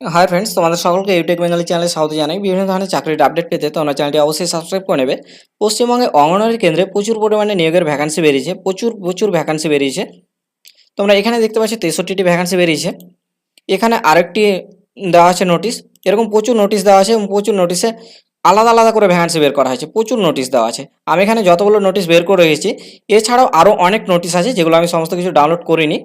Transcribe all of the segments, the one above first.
Hi friends তোমাদের সকলকে YouTube Bengali চ্যানেলে স্বাগত জানাই। বিভিন্ন ধরনের চাকরির আপডেট পেতে তোমরা চ্যানেলটি অবশ্যই সাবস্ক্রাইব করে নেবে। পশ্চিমবঙ্গে অঙ্গনওয়াড়ি কেন্দ্রে প্রচুর পরিমাণে নিয়োগের ভ্যাকান্সি বেরিয়েছে। প্রচুর প্রচুর ভ্যাকান্সি বেরিয়েছে। তোমরা এখানে দেখতে পাচ্ছ তেষট্টিটি ভ্যাকান্সি বেরিয়েছে। এখানে আরেকটি দেওয়া আছে নোটিশ এরকম প্রচুর নোটিশ দেওয়া আছে এবং প্রচুর নোটিশে আলাদা আলাদা করে ভ্যাকান্সি বের করা হয়েছে। প্রচুর নোটিশ দেওয়া আছে। আমি এখানে যতগুলো নোটিশ বের করে রেখেছি, এছাড়াও আরও অনেক নোটিশ আছে যেগুলো আমি সমস্ত কিছু ডাউনলোড করিনি।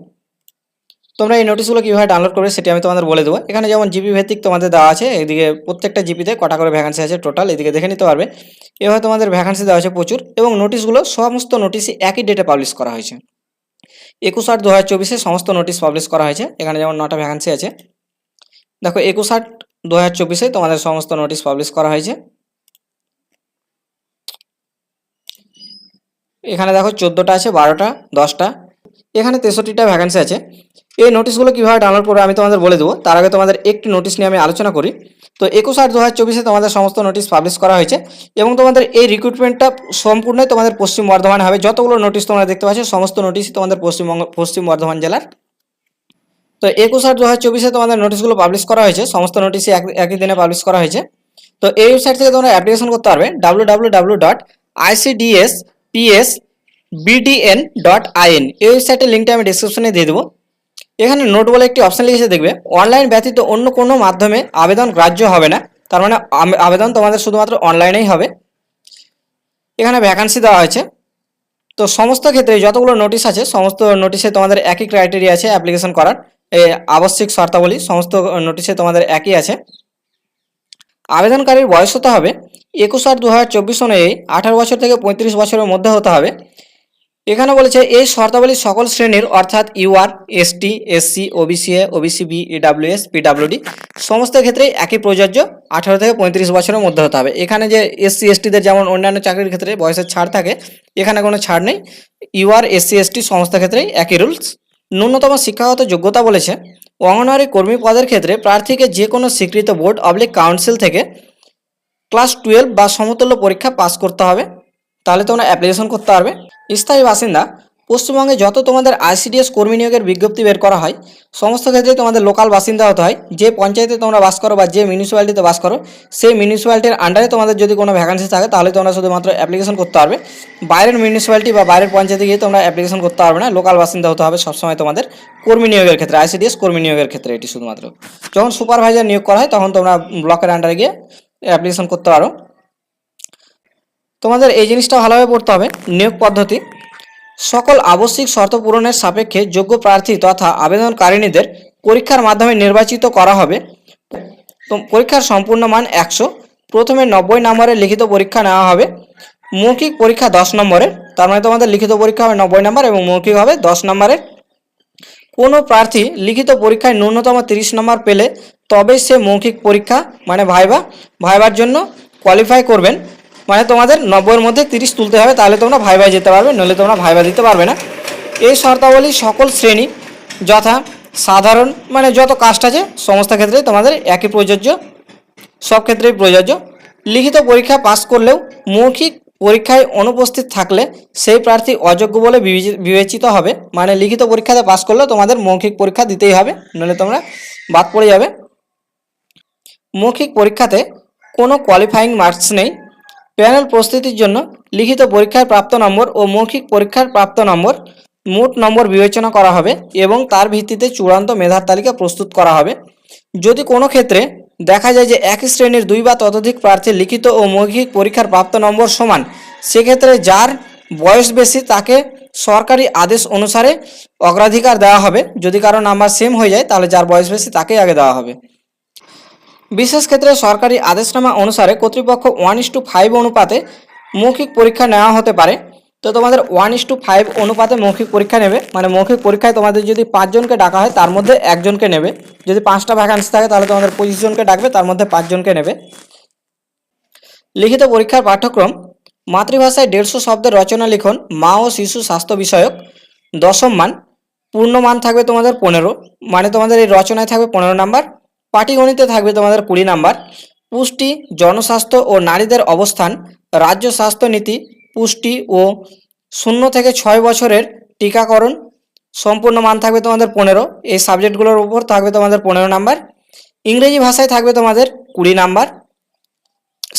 তোমরা এই নোটিশগুলো কীভাবে ডাউনলোড করবে সেটি আমি তোমাদের বলে দেবো। এখানে যেমন জিপি ভিত্তিক তোমাদের দেওয়া আছে, এদিকে প্রত্যেকটা জিপিতে কটা করে ভ্যাকান্সি আছে টোটাল এদিকে দেখে নিতে পারবে। এভাবে তোমাদের ভ্যাকান্সি দেওয়া আছে প্রচুর এবং নোটিশগুলো সমস্ত নোটিশই একই ডেটে পাবলিশ করা হয়েছে। একুশ আট দু হাজার চব্বিশে সমস্ত নোটিশ পাবলিশ করা হয়েছে, এখানে যেমন নটা ভ্যাকান্সি আছে। দেখো একুশ আট দু হাজার চব্বিশে তোমাদের সমস্ত নোটিশ পাবলিশ করা হয়েছে। এখানে দেখো চোদ্দোটা আছে, বারোটা, দশটা এখানে তেষট্টিটা ভ্যাকান্সি আছে। এই নোটিশগুলো কীভাবে ডাউনলোড করবে আমি তোমাদের বলে দেবো। তার আগে তোমাদের একটি নোটিশ নিয়ে আমি আলোচনা করি। তো একুশ আট দু হাজার চব্বিশে তোমাদের সমস্ত নোটিশ পাবলিশ করা হয়েছে এবং তোমাদের এই রিক্রুটমেন্টটা সম্পূর্ণই তোমাদের পশ্চিম বর্ধমানে হবে। যতগুলো নোটিশ তোমরা দেখতে পাচ্ছ, সমস্ত নোটিশই তোমাদের পশ্চিমবঙ্গ, পশ্চিম বর্ধমান জেলার। তো একুশ আট দু হাজার চব্বিশে তোমাদের নোটিশগুলো পাবলিশ করা হয়েছে। সমস্ত নোটিশই এক, একই দিনে পাবলিশ করা হয়েছে। তো এই ওয়েবসাইট থেকে তোমরা অ্যাপ্লিকেশন করতে পারবে। W W W dot ICDS PS BDN dot IN এই ওয়েবসাইটের লিঙ্কটা আমি ডিসক্রিপশনে দিয়ে দেবো। এখানে নোট বলে একটি অপশন লিখেছে, দেখবে। অনলাইন ব্যতীত অন্য কোনো মাধ্যমে আবেদন গ্রাহ্য হবে না। তার মানে আবেদন তোমাদের শুধুমাত্র অনলাইনেই হবে। এখানে ভ্যাকান্সি দেওয়া হয়েছে। তো সমস্ত ক্ষেত্রে যতগুলো নোটিশ আছে, সমস্ত নোটিশে তোমাদের একই ক্রাইটেরিয়া আছে অ্যাপ্লিকেশন করার। আবশ্যিক শর্তাবলী, সমস্ত নোটিশে তোমাদের একই আছে। আবেদনকারীর বয়স হতে হবে। একুশ আট দু হাজার চব্বিশ অনুযায়ী আঠারো বছর থেকে পঁয়ত্রিশ বছরের মধ্যে হতে হবে। এখানে বলেছে এই শর্তাবলী সকল শ্রেণির, অর্থাৎ UR, ST, SC, OBC A OBC B EWS, PWD, সমস্ত ক্ষেত্রেই একই প্রযোজ্য, আঠারো থেকে পঁয়ত্রিশ বছরের মধ্যে হতে হবে। এখানে যে এসসি, এসটিদের যেমন অন্যান্য চাকরির ক্ষেত্রে বয়সের ছাড় থাকে, এখানে কোনো ছাড় নেই। ইউআর, এসসি, এসটি সমস্ত ক্ষেত্রেই একই রুলস। ন্যূনতম শিক্ষাগত যোগ্যতা বলেছে, অঙ্গনওয়াড়ি কর্মী পদের ক্ষেত্রে প্রার্থীকে যে কোনো স্বীকৃত বোর্ড অবলিক কাউন্সিল থেকে ক্লাস টুয়েলভ বা সমতুল্য পরীক্ষা পাস করতে হবে। তাহলে তোমরা অ্যাপ্লিকেশন করতে পারবে। স্থায়ী বাসিন্দা, পশ্চিমবঙ্গে যত তোমাদের আইসিডিএস কর্মী নিয়োগের বিজ্ঞপ্তি বের করা হয়, সমস্ত ক্ষেত্রে তোমাদের লোকাল বাসিন্দা হতে হয়। যে পঞ্চায়েতে তোমরা বাস করো বা যে মিউনিসিপ্যালিটিতে বাস করো, সেই মিউনিসিপ্যালিটির আন্ডারে তোমাদের যদি কোনো ভ্যাকান্সি থাকে, তাহলে তোমরা শুধুমাত্র অ্যাপ্লিকেশন করতে পারবে। বাইরের মিউনিসিপ্যালিটি বা বাইরের পঞ্চায়েতে গিয়ে তোমরা অ্যাপ্লিকেশন করতে পারবে না। লোকাল বাসিন্দা হতে হবে সবসময় তোমাদের কর্মী নিয়োগের ক্ষেত্রে আইসিডিএস কর্মী নিয়োগের ক্ষেত্রে এটি শুধুমাত্র। যখন সুপারভাইজার নিয়োগ করা হয়, তখন তোমরা ব্লকের আন্ডারে গিয়ে অ্যাপ্লিকেশন করতে পারো। তোমাদের এই জিনিসটা ভালোভাবে পড়তে হবে। নিয়োগ পদ্ধতি। সকল আবশ্যিক শর্ত পূরণের সাপেক্ষে যোগ্য প্রার্থী তথা আবেদনকারিণীদের পরীক্ষার মাধ্যমে নির্বাচিত করা হবে। পরীক্ষার সম্পূর্ণ মান একশো। প্রথমে নব্বই নম্বরের লিখিত পরীক্ষা নেওয়া হবে। মৌখিক পরীক্ষা দশ নম্বরের। তার মানে তোমাদের লিখিত পরীক্ষা হবে নব্বই নম্বর এবং মৌখিক হবে দশ নম্বরের। কোনো প্রার্থী লিখিত পরীক্ষায় ন্যূনতম তিরিশ নম্বর পেলে তবেই সে মৌখিক পরীক্ষা মানে ভাইবা, ভাইবার জন্য কোয়ালিফাই করবেন। মানে তোমাদের নব্বইয়ের মধ্যে তিরিশ তুলতে হবে, তাহলে তোমরা ভাইবাই যেতে পারবে, নইলে তোমরা ভাইবা দিতে পারবে না। এই শর্তাবলী সকল শ্রেণি যথা সাধারণ মানে যত কাস্ট আছে, সমস্ত ক্ষেত্রে তোমাদের একই প্রযোজ্য, সব ক্ষেত্রেই প্রযোজ্য। লিখিত পরীক্ষা পাস করলেও মৌখিক পরীক্ষায় অনুপস্থিত থাকলে সেই প্রার্থী অযোগ্য বলে বিবেচিত হবে। মানে লিখিত পরীক্ষাতে পাস করলেও তোমাদের মৌখিক পরীক্ষা দিতেই হবে, নইলে তোমরা বাদ পড়ে যাবে। মৌখিক পরীক্ষাতে কোনো কোয়ালিফাইং মার্কস নেই প্যানেল প্রস্তুতির জন্য লিখিত পরীক্ষার প্রাপ্ত নম্বর ও মৌখিক পরীক্ষার প্রাপ্ত নম্বর মোট নম্বর বিবেচনা করা হবে এবং তার ভিত্তিতে চূড়ান্ত মেধার তালিকা প্রস্তুত করা হবে। যদি কোনো ক্ষেত্রে দেখা যায় যে একই শ্রেণির দুই বা ততোধিক প্রার্থীর লিখিত ও মৌখিক পরীক্ষার প্রাপ্ত নম্বর সমান, সেক্ষেত্রে যার বয়স বেশি তাকে সরকারি আদেশ অনুসারে অগ্রাধিকার দেওয়া হবে। যদি কারও নাম্বার সেম হয়ে যায়, তাহলে যার বয়স বেশি তাকেই আগে দেওয়া হবে। বিশেষ ক্ষেত্রে সরকারি আদেশনামা অনুসারে কর্তৃপক্ষ ওয়ান ইস টু ফাইভ অনুপাতে মৌখিক পরীক্ষা নেওয়া হতে পারে। তো তোমাদের ওয়ান ইস টু ফাইভ অনুপাতে মৌখিক পরীক্ষা নেবে। মানে মৌখিক পরীক্ষায় তোমাদের যদি পাঁচজনকে ডাকা হয়, তার মধ্যে একজনকে নেবে। যদি পাঁচটা ভ্যাকান্সি থাকে, তাহলে তোমাদের পঁচিশ জনকে ডাকবে, তার মধ্যে পাঁচজনকে নেবে। লিখিত পরীক্ষার পাঠ্যক্রম, মাতৃভাষায় দেড়শো শব্দের রচনা লিখন, মা ও শিশু স্বাস্থ্য বিষয়ক, দশম মান, পূর্ণ মান থাকবে তোমাদের পনেরো। মানে তোমাদের এই রচনায় থাকবে পনেরো নাম্বার। পাটিগণিতে থাকবে তোমাদের কুড়ি নাম্বার। পুষ্টি, জনস্বাস্থ্য ও নারীদের অবস্থান, রাজ্য স্বাস্থ্য নীতি, পুষ্টি ও শূন্য থেকে ছয় বছরের টিকাকরণ, সম্পূর্ণ মান থাকবে তোমাদের পনেরো। এই সাবজেক্টগুলোর উপর থাকবে তোমাদের পনেরো নাম্বার। ইংরেজি ভাষায় থাকবে তোমাদের কুড়ি নাম্বার।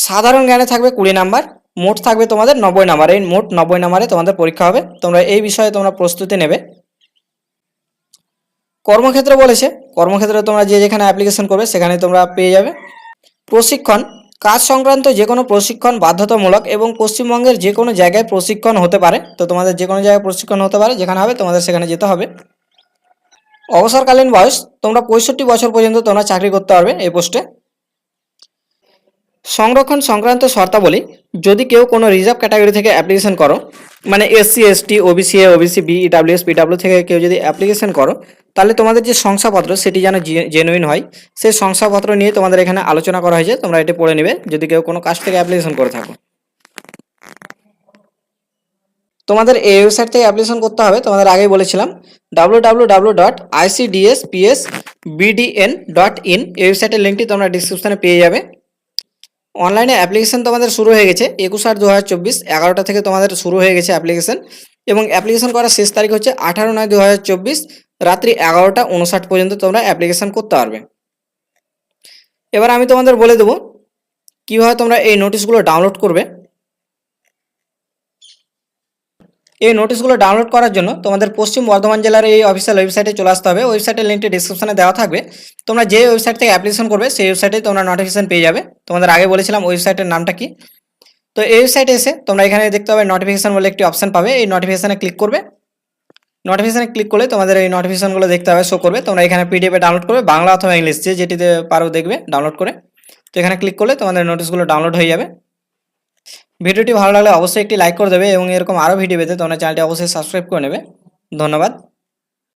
সাধারণ জ্ঞানে থাকবে কুড়ি নাম্বার। মোট থাকবে তোমাদের নব্বই নাম্বার। এই মোট নব্বই নাম্বারে তোমাদের পরীক্ষা হবে। তোমরা এই বিষয়ে তোমরা প্রস্তুতি নেবে। কর্মক্ষেত্র বলেছে। কর্মক্ষেত্রে তোমরা যে যেখানে অ্যাপ্লিকেশন করবে, সেখানে তোমরা পেয়ে যাবে। প্রশিক্ষণ, কাজ সংক্রান্ত যে কোনো প্রশিক্ষণ বাধ্যতামূলক এবং পশ্চিমবঙ্গের যে কোনো জায়গায় প্রশিক্ষণ হতে পারে। তো তোমাদের যে কোনো জায়গায় প্রশিক্ষণ হতে পারে, যেখানে হবে তোমাদের সেখানে যেতে হবে। অবসরকালীন বয়স, তোমরা পঁয়ষট্টি বছর পর্যন্ত তোমরা চাকরি করতে পারবে এই পোস্টে। সংরক্ষণ সংক্রান্ত শর্তাবলী যদি কেউ কোনো রিজার্ভ ক্যাটাগরি থেকে অ্যাপ্লিকেশন করো মানে SC ST OBC A OBC B EWS PW থেকে কেউ যদি অ্যাপ্লিকেশন করো, তাহলে তোমাদের যে শংসাপত্র সেটি যেন জেনুইন হয়, সেই শংসাপত্র নিয়ে তোমাদের এখানে আলোচনা করা হয়েছে, তোমরা এটি পড়ে নেবে, যদি কেউ কোনো কাজ থেকে অ্যাপ্লিকেশন করে থাকো। তোমাদের এই ওয়েবসাইট থেকে অ্যাপ্লিকেশন করতে হবে, তোমাদের আগেই বলেছিলাম W W W dot ICDS BDN dot IN এই ওয়েবসাইটের লিঙ্কটি তোমরা ডিসক্রিপশনে পেয়ে যাবে। অনলাইনে অ্যাপ্লিকেশন তোমাদের শুরু হয়ে গেছে, একুশ আট দু হাজার চব্বিশ, এগারোটা থেকে তোমাদের শুরু হয়ে গেছে অ্যাপ্লিকেশন এবং অ্যাপ্লিকেশন করার শেষ তারিখ হচ্ছে আঠারো নয় দু হাজার চব্বিশ, রাত্রি এগারোটা উনষাট পর্যন্ত তোমরা অ্যাপ্লিকেশন করতে পারবে। এবার আমি তোমাদের বলে দেবো, কীভাবে তোমরা এই নোটিশগুলো ডাউনলোড করবে। এই নোটিশগুলো ডাউনলোড করার জন্য তোমাদের পশ্চিম বর্ধমান জেলার এই অফিসিয়াল ওয়েবসাইটে চলে আসতে হবে। ওয়েবসাইটের লিঙ্কটি ডিসক্রিপশনে দেওয়া থাকবে। তোমরা যে ওয়েবসাইট থেকে অ্যাপ্লিকেশন করবে, সেই ওয়েবসাইটে তোমরা নোটিফিকেশন পেয়ে যাবে। তোমাদের আগে বলেছিলাম ওয়েবসাইটের নামটা কি? তো এই ওয়েবসাইটে এসে তোমরা এখানে দেখতে পাবে নোটিফিকেশন বলে একটি অপশন পাবে। এই নোটিফিকেশনে ক্লিক করবে। নোটিফিকেশনে ক্লিক করলে তোমাদের এই নোটিফিকেশনগুলো দেখতে হবে শো করবে। তোমরা এখানে পিডিএফে ডাউনলোড করবে, বাংলা অথবা ইংলিশ যে যেটিতে পারো দেখবে ডাউনলোড করে। তো এখানে ক্লিক করলে তোমাদের নোটিশগুলো ডাউনলোড হয়ে যাবে। ভিডিওটি ভালো লাগলে অবশ্যই একটি লাইক করে দেবে এবং এরকম আরও ভিডিও পেতে তোমরা চ্যানেলটি অবশ্যই সাবস্ক্রাইব করে নেবে। ধন্যবাদ।